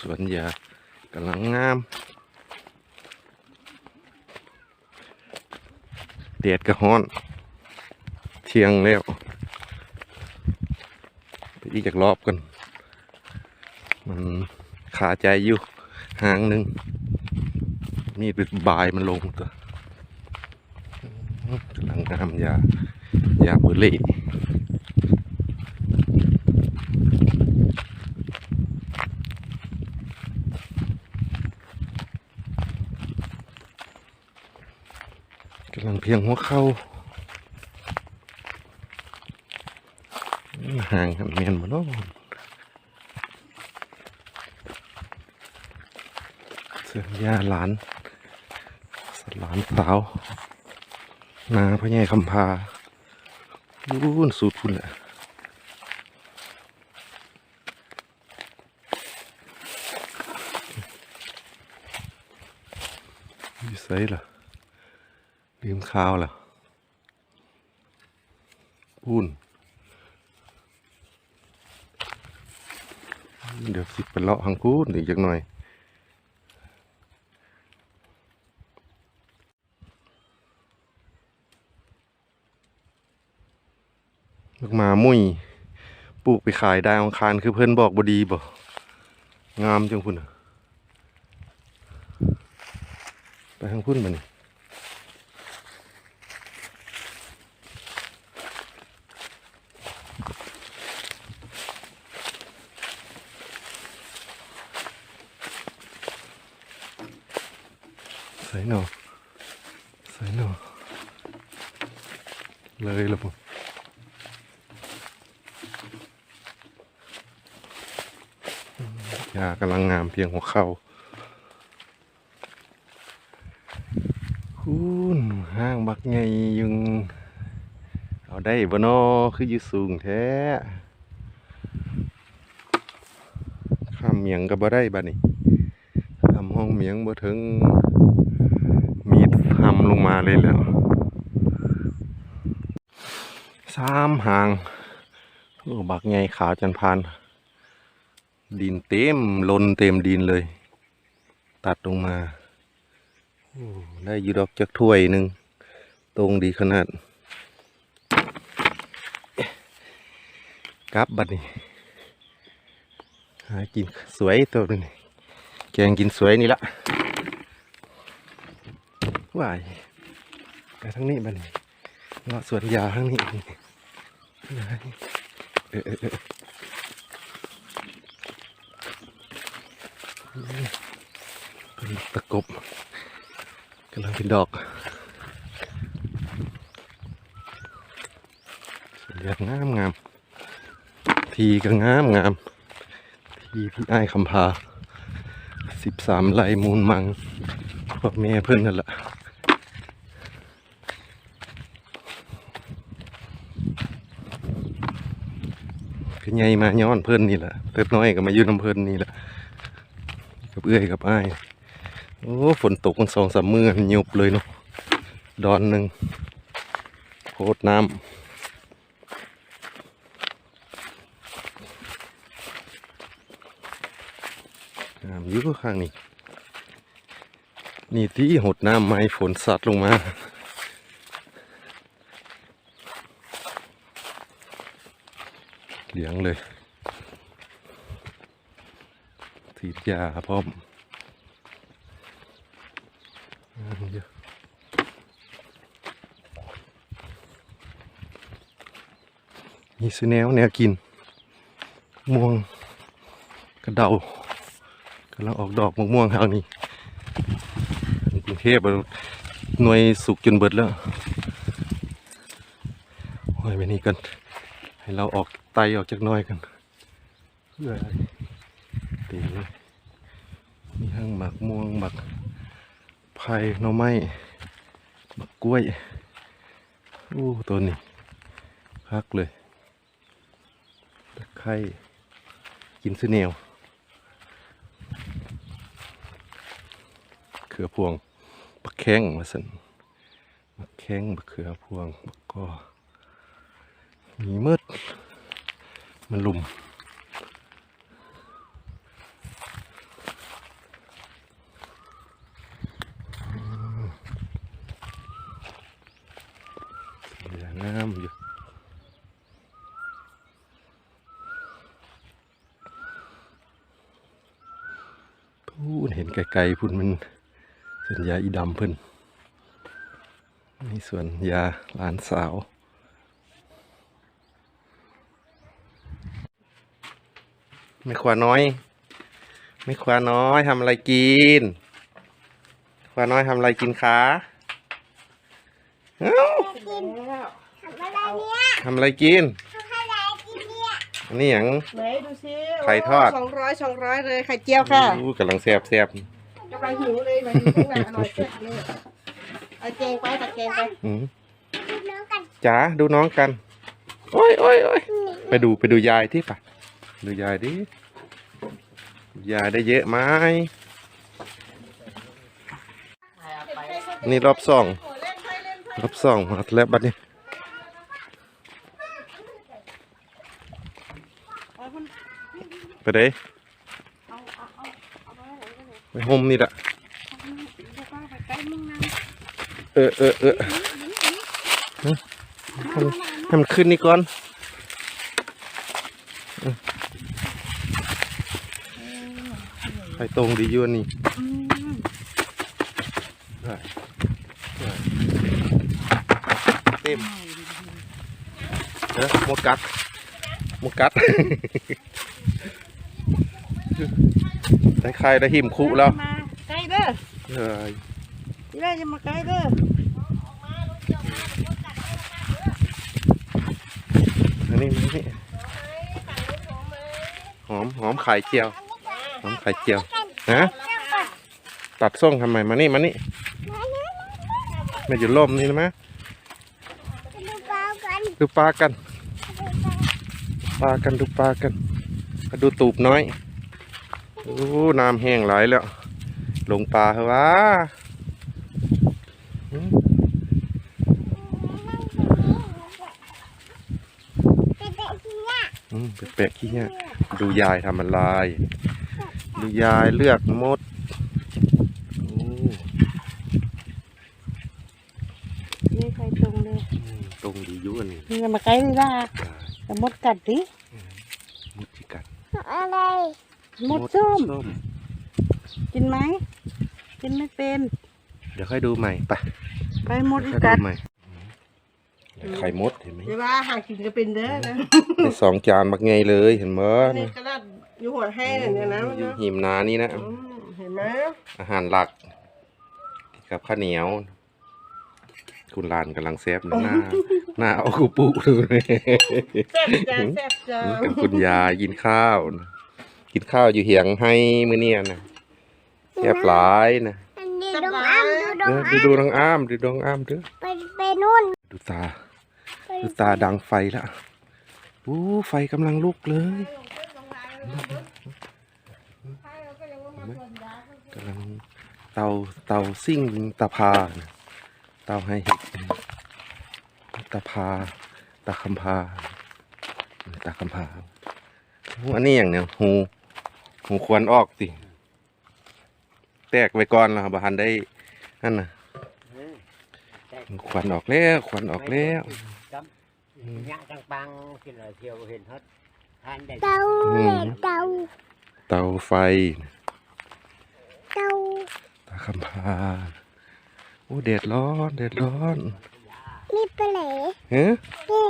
สวนยากำลังงามแดดก็ฮ้อน เที่ยงแล้ว ไปอีกจากรอบกัน มันขาใจอยู่ห่างหนึ่งมีดเป็นบายมันลงตัวกำลังงามยายาเบอร์รี่ กำลังเพียงหัวเข้าห่างกันเมียนมาเนาะเสือยาหลานหลานสาว นาพ่อใหญ่คำพารุ่นสุดพุ่นแหละอยู่ไสล่ะ มข้าวล่ะพุ่นเดี๋ยวสิไปเลาะทางพูนอีกจักหน่อยลูกหมามุ้ยปลูกไปขายได้องคารคือเพื่อนบอกบดีบ่งามจังพุ่นไปทางพุ่นมานี่ ใส่หนอใส่หนอเลยละพุ่นยากำลังงามเพียงหัวเข่าคุณห้างบักใหญ่ยังเอาได้บ่นอคือยู่สูงแท้ข้ามเมียงก็บ่ได้บัดนี้ทำห้องเมียงบ่ถึง ลงมาเลยแล้วสามหางโอ้บักใหญ่ขาวจันพานดินเต็มลนเต็มดินเลย ตัดลงมาได้ยูดอกจักถ้วยหนึ่งตรงดีขนาดกลับบัดนี้หากินสวยตัวนึงแกงกินสวยนี่ละ ว้ายไปทั้งนี้บัดนี้เลาะสวนยาทั้งนี้เออเออเออเป็นตะกบกำลังเป็นดอกสวยงามงาม ทีก็งามงาม ทีพี่ไอ้คำพาสิบสามไลมูลมังพ่อแม่เพื่อนนั่นแหละ คือไงมาย้อนเพื่อนนี่แหละเติบน้อยก็มาอยู่น้ำเพื่อนนี่แหละกับเอื้อยกับอ้ายโอ้ฝนตกมันสองสามมือหยุบเลยเนาะดอนหนึ่งโคตรน้ำน้ำยุ่ข้างนี้ นี่ที่หดน้ำไม้ฝนสัดลงมา เหลียงเลยฉีดยาพร้อมเยอะมีซื้อแนวแนวกิน ม่วงกระเดากำลังออกดอกมะม่วงทางนี้กรุงเทพหน่วยสุกจนเบิดแล้วโอ้ยไปนี่กัน ให้เราออกไตออกจากน้อยกันเพื่อตีเลยมีทั้งหมักม่วงหมักไผ่หน่อไม้หมักกล้วยโอ้ตัวนี้พักเลยตะไคร้กินซื้อแนวเขือพวงบักแข้งมาสันบักแข้งบักเขือพวงบักก็ หนีมืด มันลุ่มเหลือน้ำอยู่พูนเห็นไกลๆพุ่นมันสัญญาอีดำเพิ่นนี่ส่วนยาหลานสาว ไม่ขวาน้อย ไม่ขวาน้อยทำอะไรกิน ขวาน้อยทำอะไรกินคะเอ้าทำอะไรเนี่ยทำอะไรกินทำอะไรกินเนี่ยอันนี้อย่าง ไหนดูซิไข่ทอด สองร้อยสองร้อยเลยไข่เจียวค่ะอู้กำลังแซ่บแซ่บกำลังหิวเลยมาหิวตั้งนานอร่อยแซ่บเลยเอาแกงไปตักแกงไปอืมดูน้องกันจ๋าดูน้องกัน โอ้ยโอ้ยโอ้ยไปดูไปดูยายที่ปะ ดูยายดิยายได้เยอะไหมนี่รอบสองรอบสองมาแล้วบัดนี้ไปเด้ไปห่มนี่ละเออเออเออให้มันให้มันขึ้นนี่ก่อนเออ ไปตรงดีอยู่อันนี่ได้ได้เต็มเออหมดกัดหมดกัด ได้ใครได้หิมคุแล้วมาใกล้เด้อเอ้ยที่แรกจะมาใกล้เด้ออันนี้มันนี่หอมหอมไข่เจียว หอมไข่เจียวฮะตัดส่งทำไมมานี่มานี่ไม่อยู่ร่มนี่นะมะดูเปล่ากันดูปลากันปลากันดูปลากันมาดูตูบน้อยโอ้น้ำแห้งหลายแล้ว ลงปลาเหรอวะอืมเป็นแบบนี้อืมแปะๆขี้เนี่ยดูยายทำอะไร ดูยายเลือกมดโอ้นี่ไข่ตรงเลยอืมตรงดีอยุ่อันนี้นี่จะมาใกล้นี่ล่ะแต่มดกัดดิมดที่กัดอะไรมดส้มส้มกินไหมกินไม่เป็น เดี๋ยวค่อยดูใหม่ไปไปมดอีค่อยกัดูดใหม่ไข่มดเห็นไหมเดี๋ยวว่าหากินก็เป็นเด้อนะในสองจานบักไงเลยเห็นไหมนี่กระดาษ อยู่หัวแห้งเนี่ยนะมันอยู่นะหิมนานี่นะ อืมเห็นไหมอาหารหลัก กับข้าวเหนียว คุณลานกำลังแซบหน้า หน้าเอากูปุดูเลยแซ่บจ้าแซ่บจ้ากับคุณยายกินข้าวนะกินข้าวอยู่เหียงให้มื้อเนี้ยนะแซบหลายนะอันนี้ดงอ้ำดูดเองอดูดูน้องอ้ามดูน้องอ้ามเด้อไปไปนู่นดูตา ไปดูตาดังไฟแล้วอู้ไฟกำลังลุกเลย กำลังเตาเตาซิ่งตาพาเตาให้เห็ดตาพาตาคำพาตาคำพาอันนี้อย่างเนี้ยหูหูควรออกสิแตกไว้ก่อนแล้วบะฮันได้นั่นน่ะควันออกแล้วควันออกแล้ว nhạc trăng băng thì là thiêu hiện hết than để เตาเลยเตาเตาไฟ เตาตาคำพาโอ้แดดร้อนแดดร้อนนี่ไปไหนเฮ้ นี่